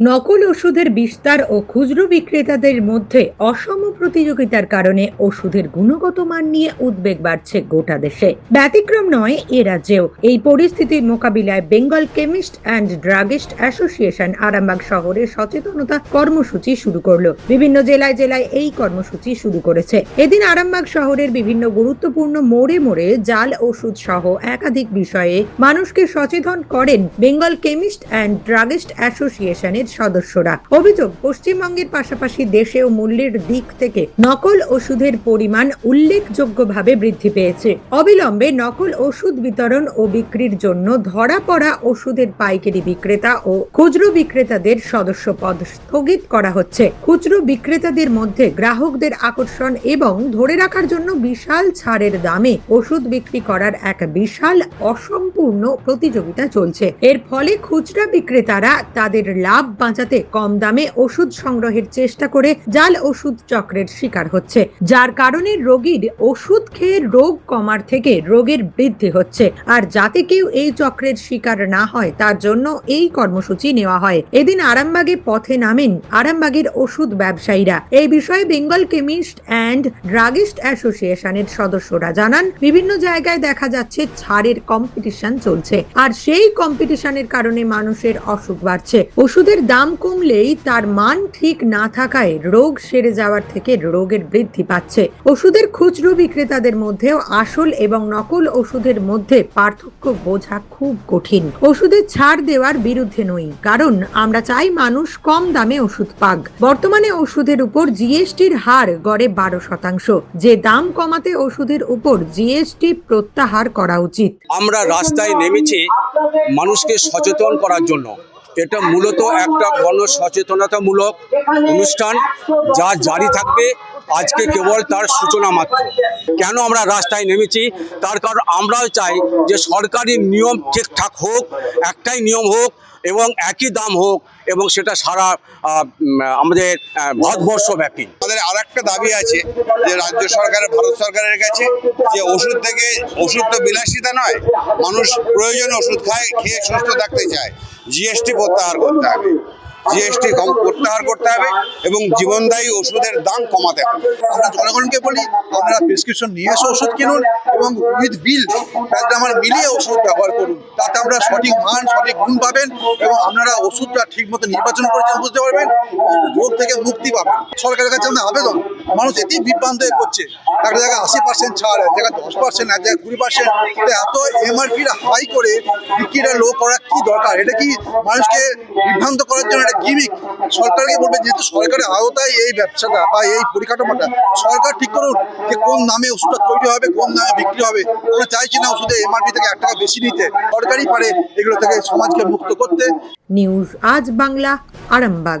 নকল ওষুধের বিস্তার ও খুচরো বিক্রেতাদের মধ্যে অসম প্রতিযোগিতার কারণে ওষুধের গুণগত মান নিয়ে উদ্বেগ বাড়ছে গোটা দেশে। ব্যতিক্রম নয়, এ রাজ্যেও। এই পরিস্থিতির মোকাবিলায় Bengal chemist and druggist association Arambagh শহরে সচেতনতা কর্মসূচি শুরু করল। বিভিন্ন জেলায় জেলায় এই কর্মসূচি শুরু করেছে। এদিন আরামবাগ শহরের বিভিন্ন গুরুত্বপূর্ণ মোড়ে মোড়ে জাল ওষুধ সহ একাধিক বিষয়ে মানুষকে সচেতন করেন বেঙ্গল কেমিস্ট অ্যান্ড ড্রাগিস্ট অ্যাসোসিয়েশনের সদস্যরা। অভিযোগ, পশ্চিমবঙ্গের পাশাপাশি দেশেও মূল্যের দিক থেকে নকল ওষুধের পরিমাণ উল্লেখযোগ্যভাবে বৃদ্ধি পেয়েছে। অবিলম্বে নকল ওষুধ বিতরণ ও বিক্রির জন্য ধরা পড়া ওষুধের পাইকারি বিক্রেতা ও খুচরো বিক্রেতাদের সদস্য পদ স্থগিত করা হচ্ছে। খুচরো বিক্রেতাদের মধ্যে গ্রাহকদের আকর্ষণ এবং ধরে রাখার জন্য বিশাল ছাড়ের দামে ওষুধ বিক্রি করার এক বিশাল অসম্পূর্ণ প্রতিযোগিতা চলছে। এর ফলে খুচরা বিক্রেতারা তাদের লাভ বাঁচাতে কম দামে ওষুধ সংগ্রহের চেষ্টা করে জাল ওষুধ চক্রের শিকার হচ্ছে। যার কারণে রোগীর ওষুধ খেয়ে রোগ কমার থেকে রোগের বৃদ্ধি হচ্ছে। আর যাতে কেউ এই চক্রের শিকার না হয়, তার জন্য এই কর্মসূচি নেওয়া হয়। এদিন আরামবাগে পথে নামেন আরামবাগের ওষুধ ব্যবসায়ীরা। এই বিষয়ে বেঙ্গল কেমিস্ট অ্যান্ড ড্রাগিস্ট অ্যাসোসিয়েশনের সদস্যরা জানান, বিভিন্ন জায়গায় দেখা যাচ্ছে ছাড়ের কম্পিটিশন চলছে। আর সেই কম্পিটিশনের কারণে মানুষের অসুখ বাড়ছে। ওষুধের দাম কমলেই তার মান ঠিক না থাকায় রোগ সেরে যাওয়ার থেকে রোগের বৃদ্ধি পাচ্ছে। ওষুধের খুচরো বিক্রেতাদের মধ্যেও আসল এবং নকল ওষুধের মধ্যে পার্থক্য বোঝা খুব কঠিন। ওষুধের ছাড় দেওয়ার বিরুদ্ধে নই, কারণ আমরা চাই মানুষ কম দামে ওষুধ পাক। বর্তমানে ওষুধের উপর জিএসটির হার গড়ে বারো শতাংশ। যে দাম কমাতে ওষুধের উপর জিএসটি প্রত্যাহার করা উচিত। আমরা রাস্তায় নেমেছি মানুষকে সচেতন করার জন্য। এটা মূলত একটা গণ সচেতনতামূলক অনুষ্ঠান যা জারি থাকবে। আজকে কেবল তার সূচনা মাত্র। কেন আমরা রাস্তায় নেমেছি? তার কারণ আমরাও চাই যে সরকারি নিয়ম ঠিকঠাক হোক, একটাই নিয়ম হোক এবং একই দাম হোক এবং সেটা সারা আমাদের ভারতবর্ষব্যাপী। আমাদের আর একটা দাবি আছে যে রাজ্য সরকারের ভারত সরকারের কাছে যে ওষুধ থেকে, ওষুধ তো বিলাসিতা নয়, মানুষ প্রয়োজনে ওষুধ খায়, খেয়ে সুস্থ থাকতে চায়। জিএসটি প্রত্যাহার করতে হবে জিএসটি প্রত্যাহার করতে হবে এবং জীবনদায়ী ওষুধের দাম কমাতে হবে। আমরা জনগণকে বলি, আপনারা প্রেসক্রিপশন নিয়ে এসে ওষুধ কিনুন এবং উইথ বিল আমার মিলিয়ে ওষুধ ব্যবহার করুন। তাতে আপনারা সঠিক মান, সঠিক গুণ পাবেন এবং আপনারা ওষুধটা ঠিক মতো নির্বাচন করেছেন বুঝতে পারবেন, রোগ থেকে মুক্তি পাবেন। সরকারের কাছে আমাদের আবেদন, মানুষ এতেই বিভ্রান্ত হয়ে পড়ছে। একটা জায়গায় আশি পার্সেন্ট ছাড়, এক জায়গায় দশ পার্সেন্ট এক জায়গায় কুড়ি পার্সেন্ট এত এমআরপিটা হাই করে বিক্রিটা লো করা কি দরকার? এটা কি মানুষকে বিভ্রান্ত করার জন্য গিমিক সরকারকে বলবে? যেহেতু সরকারের আওতায় এই ব্যবসাটা বা এই পরিকাঠামোটা, সরকার ঠিক করুন যে কোন নামে ওষুধটা তৈরি হবে, কোন নামে বিক্রি হবে। ওরা চাইছে না ওষুধে এমআরপি থেকে এক টাকা বেশি নিতে। সরকারই পারে এগুলো থেকে সমাজকে মুক্ত করতে। নিউজ আজ বাংলা, আরামবাগ।